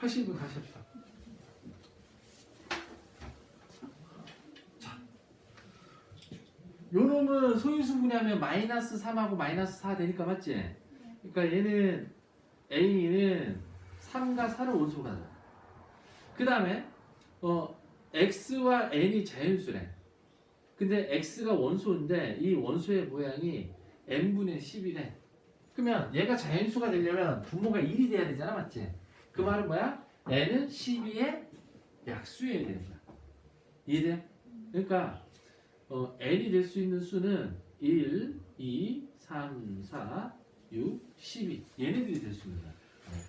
하시는 분 다시 합시다. 자, 요 놈은 소인수 분해하면 마이너스 3하고 마이너스 4 되니까 맞지? 그러니까 얘는 A는 3과 4를 원소로 가자. 그 다음에 어, X와 N이 자연수래. 근데 X가 원소인데 이 원소의 모양이 N분의 10이래. 그러면 얘가 자연수가 되려면 분모가 1이 돼야 되잖아, 맞지? 그 말은 뭐야? N은 12의 약수여야 거야. 이해돼? 그러니까 어, N이 될 수 있는 수는 1, 2, 3, 4, 6, 12 얘네들이 될 수 있는 거야.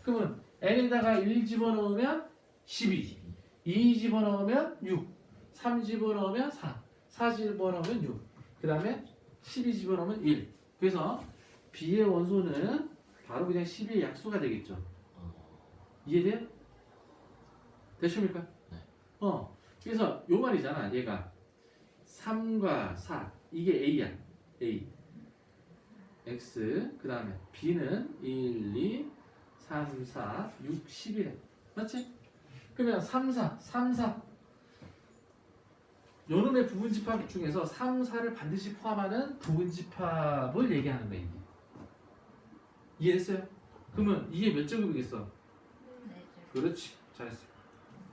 그러면 N에다가 1 집어넣으면 12, 2 집어넣으면 6, 3 집어넣으면 4, 4 집어넣으면 6, 그 다음에 12 집어넣으면 1. 그래서 B의 원소는 바로 그냥 12의 약수가 되겠죠. 이해돼요? 되십니까? 네. 어. 그래서 요 말이잖아. 얘가 3과 4 이게 A야. A. X 그 다음에 B는 1, 2, 3, 4, 6, 10이래. 맞지? 그러면 3, 4, 3, 4 요놈의 부분집합 중에서 3, 4를 반드시 포함하는 부분집합을 얘기하는 거야. 이게. 이해됐어요? 그러면 이게 몇 제곱이겠어? 네, 그렇지. 잘했어.